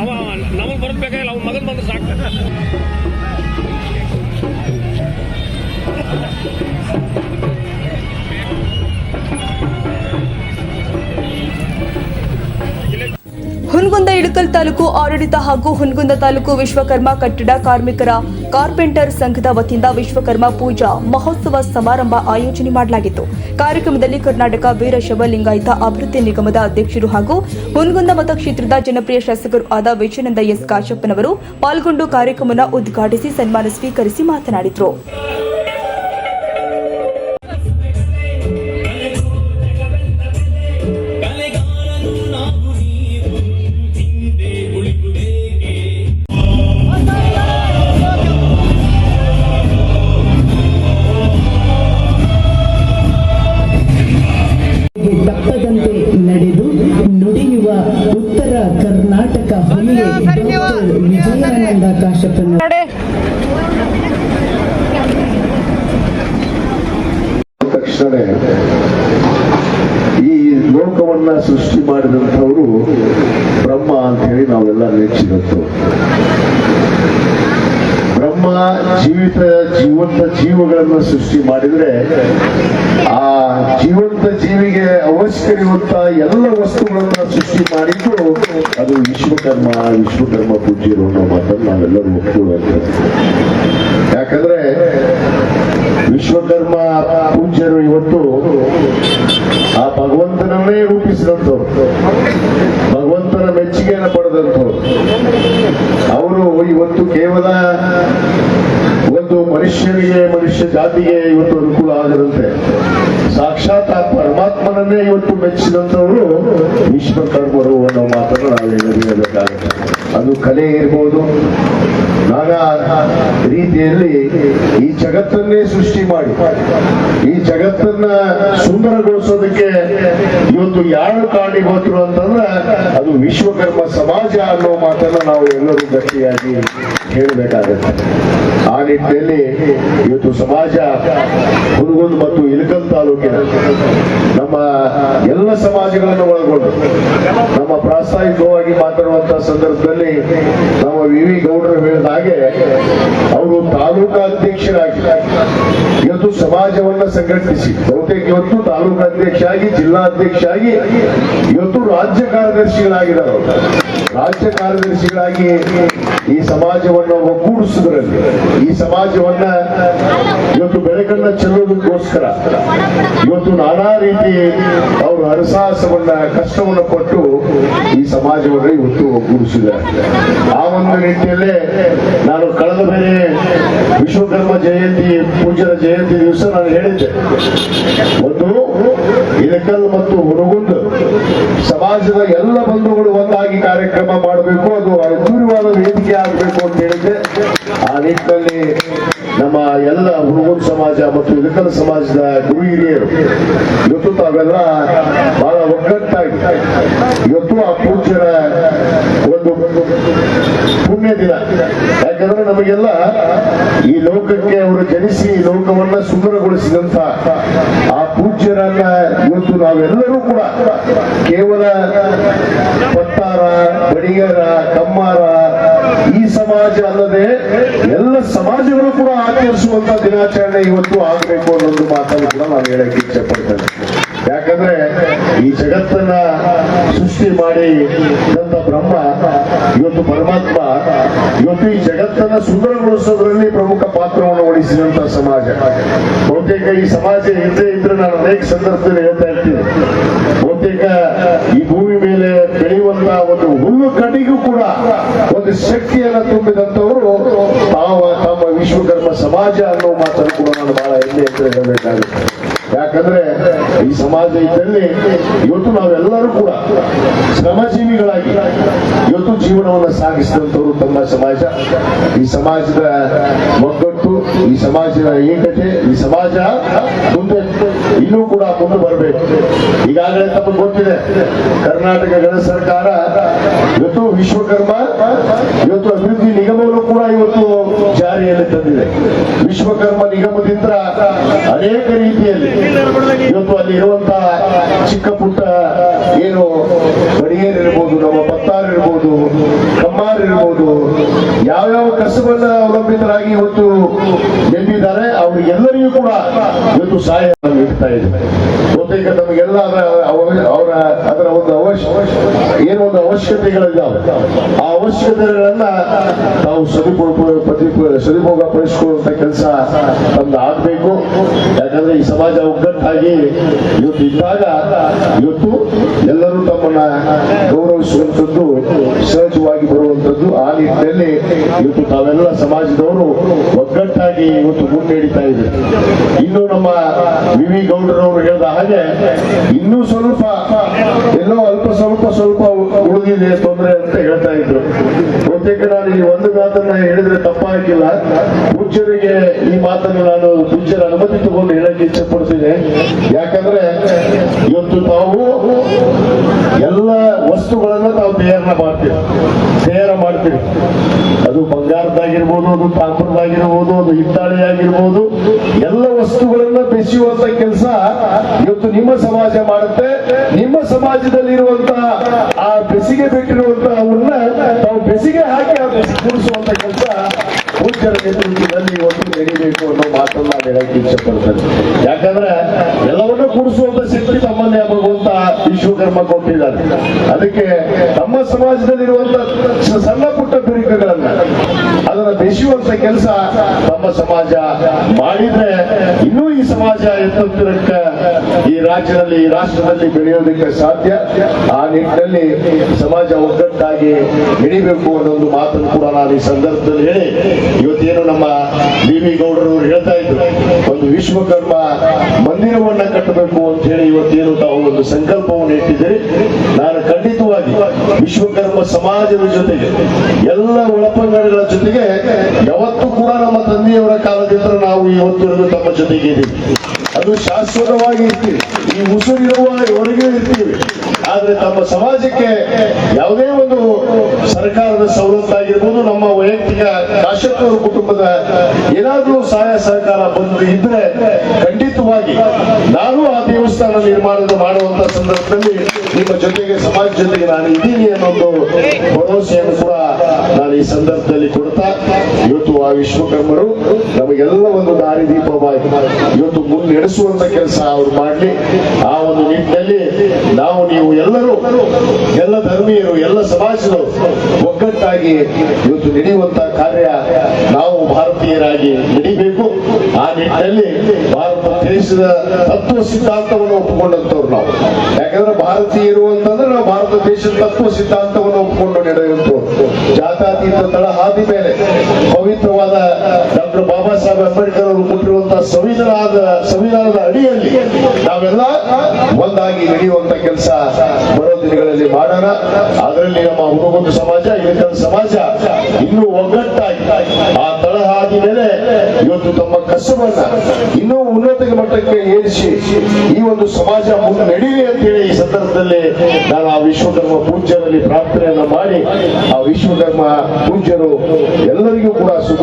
ಅವ ನಮಗೆ ಬರಬೇಕಾಗಿಲ್ಲ ಅವ್ನ ಮಗನ್ ಬಂದ್ರೆ ಸಾಕು. ಹುನಗುಂದ ಇಳಕಲ್ ತಾಲೂಕು ಆಡಳಿತ ಹಾಗೂ ಹುನಗುಂದ ತಾಲೂಕು ವಿಶ್ವಕರ್ಮ ಕಟ್ಟಡ ಕಾರ್ಮಿಕರ ಕಾರ್ಪೆಂಟರ್ ಸಂಘದ ವತಿಯಿಂದ ವಿಶ್ವಕರ್ಮ ಪೂಜಾ ಮಹೋತ್ಸವ ಸಮಾರಂಭ ಆಯೋಜನೆ ಮಾಡಲಾಗಿತ್ತು. ಕಾರ್ಯಕ್ರಮದಲ್ಲಿ ಕರ್ನಾಟಕ ವೀರಶವ ಲಿಂಗಾಯತ ಅಭಿವೃದ್ಧಿ ನಿಗಮದ ಅಧ್ಯಕ್ಷರು ಹಾಗೂ ಹುನಗುಂದ ಮತಕ್ಷೇತ್ರದ ಜನಪ್ರಿಯ ಶಾಸಕರು ಆದ ವಿಜಯನಂದ ಎಸ್ ಕಾಶಪ್ಪನವರು ಪಾಲ್ಗೊಂಡು ಕಾರ್ಯಕ್ರಮವನ್ನು ಉದ್ಘಾಟಿಸಿ ಸನ್ಮಾನ ಸ್ವೀಕರಿಸಿ ಮಾತನಾಡಿದರು. ಈ ಲೋಕವನ್ನ ಸೃಷ್ಟಿ ಮಾಡಿದಂಥವರು ಬ್ರಹ್ಮ ಅಂತ ಹೇಳಿ ನಾವೆಲ್ಲ ನೆಚ್ಚಿರುತ್ತ ಬ್ರಹ್ಮ ಜೀವಿತ, ಜೀವಂತ ಜೀವಗಳನ್ನ ಸೃಷ್ಟಿ ಮಾಡಿದ್ರೆ ಆ ಜೀವಂತ ಜೀವಿಗೆ ಅವಶ್ಯಕರಿರುವಂತ ಎಲ್ಲ ವಸ್ತುಗಳನ್ನ ಸೃಷ್ಟಿ ಮಾಡಿದ್ದು ಅದು ವಿಶ್ವಕರ್ಮ ವಿಶ್ವಕರ್ಮ ಪೂಜ್ಯರು ಅನ್ನೋ ಮಾತನ್ನು ನಾವೆಲ್ಲರೂ ಒಪ್ಕೊಳ್ಳುವಂಥದ್ದು ಯಾಕಂದ್ರೆ ವಿಶ್ವಕರ್ಮ ಪೂಜ್ಯರು ಇವತ್ತು ಆ ಭಗವಂತನನ್ನೇ ರೂಪಿಸಿದಂಥವ್ರು. ಭಗವಂತನ ಮೆಚ್ಚುಗೆಯನ್ನು ಪಡೆದಂಥವ್ರು. ಅವರು ಇವತ್ತು ಕೇವಲ ಒಂದು ಮನುಷ್ಯನಿಗೆ, ಮನುಷ್ಯ ಜಾತಿಗೆ ಇವತ್ತು ಅನುಕೂಲ ಆಗದಂತೆ ಸಾಕ್ಷಾತ್ ಆ ಪರಮಾತ್ಮನನ್ನೇ ಇವತ್ತು ಮೆಚ್ಚಿದಂಥವರು ವಿಶ್ವಕರ್ಮರು ಅನ್ನೋ ಮಾತನ್ನು ನಾವು ಹೇಳಬೇಕಾಗುತ್ತೆ. ಅದು ಕಲೆ ಇರ್ಬೋದು ನಾನಾ ರೀತಿಯಲ್ಲಿ ಈ ಜಗತ್ತನ್ನೇ ಸೃಷ್ಟಿ ಮಾಡಿ, ಈ ಜಗತ್ತನ್ನ ಸುಂದರಗೊಳಿಸೋದಕ್ಕೆ ಇವತ್ತು ಯಾರು ಕಾರಣೀಭೂತರು ಅಂತಂದ್ರೆ ಅದು ವಿಶ್ವಕರ್ಮ ಸಮಾಜ ಅನ್ನೋ ಮಾತನ್ನ ನಾವು ಎಲ್ಲರೂ ಗಟ್ಟಿಯಾಗಿ ಹೇಳಬೇಕಾಗತ್ತೆ. ಆ ನಿಟ್ಟಿನಲ್ಲಿ ಇವತ್ತು ಸಮಾಜ ಹುನಗುಂದ್ ಮತ್ತು ಇಲಕಲ್ ತಾಲೂಕಿನ ನಮ್ಮ ಎಲ್ಲ ಸಮಾಜಗಳನ್ನು ಒಳಗೊಂಡು, ನಮ್ಮ ಪ್ರಾಸ್ತಾವಿಕವಾಗಿ ಮಾತಾಡುವಂತಹ ಸಂದರ್ಭದಲ್ಲಿ ನಮ್ಮ ವಿ ವಿ ಗೌಡರು ಹೇಳಿದ ಹಾಗೆ ಅವರು ತಾಲೂಕಾ ಅಧ್ಯಕ್ಷರಾಗಿ ಇವತ್ತು ಸಮಾಜವನ್ನ ಸಂಘಟಿಸಿ. ಬಹುತೇಕ ಇವತ್ತು ತಾಲೂಕಾ ಅಧ್ಯಕ್ಷ ಆಗಿ ಜಿಲ್ಲಾ ಅಧ್ಯಕ್ಷ ಆಗಿ ಇವತ್ತು ರಾಜ್ಯ ಕಾರ್ಯದರ್ಶಿಗಳಾಗಿದ್ದಾರೆ. ರಾಜ್ಯ ಕಾರ್ಯದರ್ಶಿಗಳಾಗಿ ಈ ಸಮಾಜವನ್ನು ಒಗ್ಗೂಡಿಸುವುದರಲ್ಲಿ ಈ ಸಮಾಜವನ್ನ ಇವತ್ತು ಬೆಳಕನ್ನ ಚೆಲ್ಲೋದಕ್ಕೋಸ್ಕರ ಇವತ್ತು ನಾನಾ ರೀತಿ ಅವರು ಹರಸಾಹಸವನ್ನ, ಕಷ್ಟವನ್ನು ಪಟ್ಟು ಈ ಸಮಾಜವನ್ನು ಇವತ್ತು ಒಗ್ಗೂಡಿಸಿದ್ದಾರೆ. ಒಂದು ರೀತಿಯಲ್ಲಿ ನಾನು ಕಳೆದ ಮೇಲೆ ವಿಶ್ವಕರ್ಮ ಜಯಂತಿ, ಪೂಜ್ಯರ ಜಯಂತಿ ದಿವಸ ನಾನು ಹೇಳಿದ್ದೆ. ಒಂದು ಇಳಕಲ್ ಮತ್ತು ಹುನಗುಂದ ಸಮಾಜದ ಎಲ್ಲ ಬಂಧುಗಳು ಒಂದಾಗಿ ಕಾರ್ಯಕ್ರಮ ಮಾಡಬೇಕು, ಅದು ಅದ್ಭುತವಾದ ವೇದಿಕೆ ಆಗಬೇಕು ಅಂತ ಹೇಳಿದ್ದೆ. ಆ ನಿಟ್ಟಿನಲ್ಲಿ ನಮ್ಮ ಎಲ್ಲ ಹುಡುಗುಂಡ್ ಸಮಾಜ ಮತ್ತು ಇಳಕಲ್ ಸಮಾಜದ ಗುರು ಹಿರಿಯರು, ಇವತ್ತು ತಾವೆಲ್ಲ ಬಹಳ ಒಗ್ಗಟ್ಟಾಗಿ, ಇವತ್ತು ಆ ಪೂಜ್ಯರ ಒಂದು ಪುಣ್ಯ ದಿನ ಯಾಕಂದ್ರೆ ನಮಗೆಲ್ಲ ಈ ಲೋಕಕ್ಕೆ ಅವರು ಜನಿಸಿ ಈ ಲೋಕವನ್ನ ಸುಂದರಗೊಳಿಸಿದಂತ ಆ ಪೂಜ್ಯರನ್ನ ಇವತ್ತು ನಾವೆಲ್ಲರೂ ಕೂಡ ಕೇವಲ ಪತ್ತಾರ ಬಡಿಗರ ಕಮ್ಮಾರ, ಈ ಸಮಾಜ ಅಲ್ಲದೆ ಎಲ್ಲ ಸಮಾಜಗಳು ಕೂಡ ಆಚರಿಸುವಂತ ದಿನಾಚರಣೆ ಇವತ್ತು ಆಗಬೇಕು ಅನ್ನೋದು ಮಾತನ್ನು ಕೂಡ ನಾನು ಹೇಳಕ್ಕೆ ಇಚ್ಛೆ ಪಡ್ತೇನೆ. ಯಾಕಂದ್ರೆ ಈ ಜಗತ್ತನ್ನ ಸೃಷ್ಟಿ ಮಾಡಿ ತಂದ ಬ್ರಹ್ಮ, ಇವತ್ತು ಪರಮಾತ್ಮ, ಇವತ್ತು ಈ ಜಗತ್ತನ್ನ ಸುಂದರಗೊಳಿಸೋದ್ರಲ್ಲಿ ಪ್ರಮುಖ ಪಾತ್ರವನ್ನು ವಹಿಸಿದಂತ ಸಮಾಜ. ಬಹುತೇಕ ಈ ಸಮಾಜ ಇದ್ದೇ ಇದ್ರೆ ನಾನು ಅನೇಕ ಸಂದರ್ಭದಲ್ಲಿ ಹೇಳ್ತಾ ಇರ್ತೀನಿ. ಬಹುತೇಕ ಈ ಭೂಮಿ ಮೇಲೆ ಬೆಳೆಯುವಂತ ಒಂದು ಹುಲ್ಲು ಕಡಿಗೂ ಕೂಡ ಒಂದು ಶಕ್ತಿಯನ್ನ ತುಂಬಿದಂತವರು ತಾವ ತಮ್ಮ ವಿಶ್ವಕರ್ಮ ಸಮಾಜ ಅನ್ನೋ ಮಾತನ್ನು ಕೂಡ ನಾನು ಬಹಳ ಹೆಮ್ಮೆ ಅಂತ ಹೇಳಬೇಕಾಗುತ್ತೆ. ಯಾಕಂದ್ರೆ ಈ ಸಮಾಜ ಇದ್ದಲ್ಲಿ ಇವತ್ತು ನಾವೆಲ್ಲರೂ ಕೂಡ ಶ್ರಮಜೀವಿಗಳಾಗಿ ಇವತ್ತು ಜೀವನವನ್ನು ಸಾಗಿಸಿದಂತವರು ತಮ್ಮ ಸಮಾಜ. ಈ ಸಮಾಜದ ಒಗ್ಗಟ್ಟು ಈ ಸಮಾಜದ ಏಕತೆ, ಈ ಸಮಾಜ ಮುಂದೆ ಇನ್ನೂ ಕೂಡ ಮುಂದೆ ಬರಬೇಕು. ಈಗಾಗಲೇ ತಮಗೆ ಗೊತ್ತಿದೆ. ಕರ್ನಾಟಕ ಗಣ ಸರ್ಕಾರ ಇವತ್ತು ವಿಶ್ವಕರ್ಮ, ಇವತ್ತು ಅಭಿವೃದ್ಧಿ ನಿಗಮವನ್ನು ಕೂಡ ಇವತ್ತು ಜಾರಿಯಲ್ಲಿ ತಂದಿದೆ. ವಿಶ್ವಕರ್ಮ ನಿಗಮದಿಂದ ಅನೇಕ ರೀತಿಯಲ್ಲಿ ಇವತ್ತು ಅಲ್ಲಿ ಇರುವಂತಹ ಚಿಕ್ಕ ಪುಟ್ಟ ಏನು ಬಡಿಯೇರಿರ್ಬೋದು ನಮ್ಮ ಭಕ್ತಾರಿರ್ಬೋದು ಕಮ್ಮಾರಿರ್ಬೋದು ಯಾವ್ಯಾವ ಕಸಬನ್ನ ಅವಲಂಬಿತರಾಗಿ ಇವತ್ತು ಗೆದ್ದಿದ್ದಾರೆ ಅವ್ರಿಗೆಲ್ಲರಿಗೂ ಕೂಡ ಇವತ್ತು ಸಹಾಯ ನಾವು ಇದೆ. ಬಹುತೇಕ ನಮಗೆಲ್ಲ ಅವರ ಅದರ ಒಂದು ಅವಶ್ಯ ಏನು ಒಂದು ಅವಶ್ಯಕತೆಗಳಿದ್ದಾವೆ. ಆ ಅವಶ್ಯಕತೆಗಳನ್ನ ನಾವು ಸದುಪಯೋಗ ಸದುಪಯೋಗ ಪಡಿಸಿಕೊಳ್ಳುವಂತ ಕೆಲಸ ನಮ್ದು ಆಗ್ಬೇಕು. ಯಾಕಂದ್ರೆ ಈ ಸಮಾಜ ಒಗ್ಗಟ್ಟಾಗಿ ಇವತ್ತು ಇದ್ದಾಗ ಇವತ್ತು ಎಲ್ಲರೂ ತಮ್ಮನ್ನ ಗೌರವಿಸುವಂಥದ್ದು ಸಹಜವಾಗಿ ಬರುವಂಥದ್ದು ಆ ನಿಟ್ಟಿನಲ್ಲಿ ಇವತ್ತು ತಾವೆಲ್ಲ ಸಮಾಜದವರು ಒಗ್ಗಟ್ಟಾಗಿ ಇವತ್ತು ಮುನ್ನಡೀತಾ ಇದೆ ಇನ್ನು ನಮ್ಮ ವಿ ವಿ ಗೌಡರವರು ಹೇಳಿದ ಹಾಗೆ ಇನ್ನೂ ಸ್ವಲ್ಪ ಎಲ್ಲೋ ಅಲ್ಪ ಸ್ವಲ್ಪ ಸ್ವಲ್ಪ ಉಳಿದಿದೆ ತೊಂದರೆ ಅಂತ ಹೇಳ್ತಾ ಇದ್ರು. ಬಹುತೇಕ ನಾನು ಈ ಒಂದು ಮಾತನ್ನ ಹೇಳಿದ್ರೆ ತಪ್ಪಾಗಿಲ್ಲ ಪೂಜ್ಯರಿಗೆ ಈ ಮಾತನ್ನು ನಾನು ಪೂಜ್ಯರ ಅನುಮತಿ ತಗೊಂಡು ಹೇಳಕ್ಕೆ ಇಚ್ಛೆ ಪಡ್ತೀನಿ ಯಾಕಂದ್ರೆ ಇವತ್ತು ತಾವು ಎಲ್ಲ ವಸ್ತುಗಳನ್ನ ತಾವು ತಯಾರ ಮಾಡ್ತೀವಿ ಮಾಡ್ತೀವಿ. ಅದು ಬಂಗಾರದಾಗಿರ್ಬೋದು ಅದು ತಾಮ್ರದಾಗಿರ್ಬೋದು ಅದು ಹಿತ್ತಾಳೆ ಆಗಿರ್ಬೋದು ಎಲ್ಲ ವಸ್ತುಗಳನ್ನ ಬೆಸೆಯುವಂತ ಕೆಲಸ ಇವತ್ತು ನಿಮ್ಮ ಸಮಾಜ ಮಾಡುತ್ತೆ. ನಿಮ್ಮ ಸಮಾಜದಲ್ಲಿ ಇರುವಂತಹ ಆ ಬೆಸಿಗೆ ಬಿಟ್ಟಿರುವಂತಹ ಅವನ್ನ ತಾವು ಬೆಸಿಗೆ ಹಾಕಿ ಕೂಡಿಸುವಂತ ಕೆಲಸ ಪೂಜ್ಯರ ನೇತೃತ್ವದಲ್ಲಿ ಇವತ್ತು ನಡೀಬೇಕು ಅನ್ನೋ ಮಾತನ್ನ ನಾನು ಹೇಳಕ್ಕೆ ಇಚ್ಛೆ ಯಾಕಂದ್ರೆ ಎಲ್ಲವನ್ನೂ ಕೂಡಿಸುವಂತ ಶಕ್ತಿ ತಮ್ಮನ್ನೇ ಭಗವಂತ ವಿಶ್ವಕರ್ಮ ಕೊಟ್ಟಿದ್ದಾರೆ. ಅದಕ್ಕೆ ನಮ್ಮ ಸಮಾಜದಲ್ಲಿರುವಂತ ಸ- ಸಣ್ಣ ಪುಟ್ಟ ಬಿರುಕುಗಳನ್ನ ಅದನ್ನ ಬೆಸೆಯುವಂತ ಕೆಲಸ ನಮ್ಮ ಸಮಾಜ ಮಾಡಿದ್ರೆ ಇನ್ನೂ ಈ ಸಮಾಜ ಎತ್ತರಕ್ಕ ಈ ರಾಜ್ಯದಲ್ಲಿ, ಈ ರಾಷ್ಟ್ರದಲ್ಲಿ ಬೆಳೆಯೋದಕ್ಕೆ ಸಾಧ್ಯ. ಆ ನಿಟ್ಟಿನಲ್ಲಿ ಸಮಾಜ ಒಗ್ಗಟ್ಟಾಗಿ ಬೆಳಿಬೇಕು ಅನ್ನೋ ಒಂದು ಮಾತನ್ನು ಕೂಡ ನಾನು ಈ ಸಂದರ್ಭದಲ್ಲಿ ಹೇಳಿ, ಇವತ್ತೇನು ನಮ್ಮ ವಿ ಗೌಡರು ಹೇಳ್ತಾ ಇದ್ರು, ಒಂದು ವಿಶ್ವಕರ್ಮ ಮಂದಿರವನ್ನ ಕಟ್ಟಬೇಕು ಅಂತ ಹೇಳಿ ಇವತ್ತೇನು ತಾವು ಒಂದು ಸಂಕಲ್ಪವನ್ನು ಇಟ್ಟಿದ್ದೀರಿ. ನಾನು ಖಂಡಿತವಾಗಿ ವಿಶ್ವಕರ್ಮ ಸಮಾಜದ ಜೊತೆಗೆ ಎಲ್ಲ ಒಳಪಂಗಡಗಳ ಜೊತೆಗೆ ಯಾವತ್ತೂ ಕೂಡ ನಮ್ಮ ತಂದೆಯವರ ಕಾಲದಿಂದ ನಾವು ಇವತ್ತು ತಮ್ಮ ಜೊತೆಗೆ ಇದ್ದೀವಿ. ಅದು ಶಾಶ್ವತವಾಗಿ ಇರ್ತೀವಿ. ಈ ಉಸಿರಿರುವವರೆಗೆ ಇರ್ತೀವಿ. ಆದ್ರೆ ತಮ್ಮ ಸಮಾಜಕ್ಕೆ ಯಾವುದೇ ಒಂದು ಸರ್ಕಾರದ ಸವಲತ್ತಾಗಿರ್ಬೋದು ನಮ್ಮ ವೈಯಕ್ತಿಕ ಕಾಶಪ್ಪನವರ ಕುಟುಂಬದ ಏನಾದರೂ ಸಹಾಯ ಸಹಕಾರ ಬಂದು ಇದ್ರೆ ಖಂಡಿತವಾಗಿ ನಾನು ಆ ದೇವಸ್ಥಾನ ನಿರ್ಮಾಣದ ಮಾಡುವಂತ ಸಂದರ್ಭದಲ್ಲಿ ನಿಮ್ಮ ಜೊತೆಗೆ, ಸಮಾಜ ಜೊತೆಗೆ ನಾನು ಇದ್ದೀನಿ ಅನ್ನೋ ಒಂದು ಭರವಸೆಯನ್ನು ಕೂಡ ನಾನು ಈ ಸಂದರ್ಭದಲ್ಲಿ ಕೊಡ್ತಾ, ಇವತ್ತು ಆ ವಿಶ್ವಕರ್ಮರು ನಮಗೆಲ್ಲ ಒಂದು ದಾರಿ ದೀಪವಾಗಿ ಇವತ್ತು ಮುನ್ನಡೆಸುವಂತ ಕೆಲಸ ಅವರು ಮಾಡಲಿ. ಆ ಒಂದು ನಿಟ್ಟಿನಲ್ಲಿ ನಾವು ನೀವು ಎಲ್ಲರೂ, ಎಲ್ಲ ಧರ್ಮೀಯರು, ಎಲ್ಲ ಸಮಾಜದವರು ಒಗ್ಗಟ್ಟಾಗಿ ಇವತ್ತು ನಡೆಯುವಂತ ಕಾರ್ಯ ನಾವು ಭಾರತೀಯರಾಗಿ ನಡಿಬೇಕು. ಆ ನಿಟ್ಟಿನಲ್ಲಿ ಭಾರತ ದೇಶದ ತತ್ವ ಸಿದ್ಧಾಂತವನ್ನು ಒಪ್ಪಿಕೊಂಡಂತವ್ರು ನಾವು. ಯಾಕಂದ್ರೆ ಭಾರತೀಯರು ಅಂತಂದ್ರೆ ನಾವು ಭಾರತ ದೇಶದ ತತ್ವ ಸಿದ್ಧಾಂತವನ್ನು ಒಪ್ಪಿಕೊಂಡು ನಡೆಯುವಂತವ್ರು ಜಾತ್ಯತೀತ ತಳಹಾದಿ ಮೇಲೆ ಪವಿತ್ರವಾದ ಡಾಕ್ಟರ್ ಬಾಬಾ ಸಾಹೇಬ್ ಅಂಬೇಡ್ಕರ್ ಅವರು ಕೊಟ್ಟಿರುವಂತಹ ಸಂವಿಧಾನದ ಸಂವಿಧಾನದ ಅಡಿಯಲ್ಲಿ ನಾವೆಲ್ಲ ಒಂದಾಗಿ ನಡೆಯುವಂತ ಕೆಲಸ ಬರೋ ದಿನಗಳಲ್ಲಿ ಮಾಡೋಣ. ಅದರಲ್ಲಿ ನಮ್ಮ ಹುಡುಗೊಂದು ಸಮಾಜ ಇಳಿಕಲ್ ಸಮಾಜ ಇನ್ನೂ ಒಗ್ಗಟ್ಟಾಗಿ ಆ ತಳಹಾದಿ ಮೇಲೆ ಇವತ್ತು ತಮ್ಮ ಕಸುಬನ್ನ ಇನ್ನೂ ಉನ್ನತ ಮಟ್ಟಕ್ಕೆ ಏರಿಸಿ ಈ ಒಂದು ಸಮಾಜ ನಡೀಲಿ ಅಂತ ಹೇಳಿ ಈ ಸಂದರ್ಭದಲ್ಲಿ ನಾನು ಆ ವಿಶ್ವಕರ್ಮ ಪೂಜ್ಯರಲ್ಲಿ ಪ್ರಾರ್ಥನೆಯನ್ನ ಮಾಡಿ ಆ ವಿಶ್ವಕರ್ಮ ಪೂಜ್ಯರು ಎಲ್ಲರಿಗೂ ಕೂಡ ಸುಖ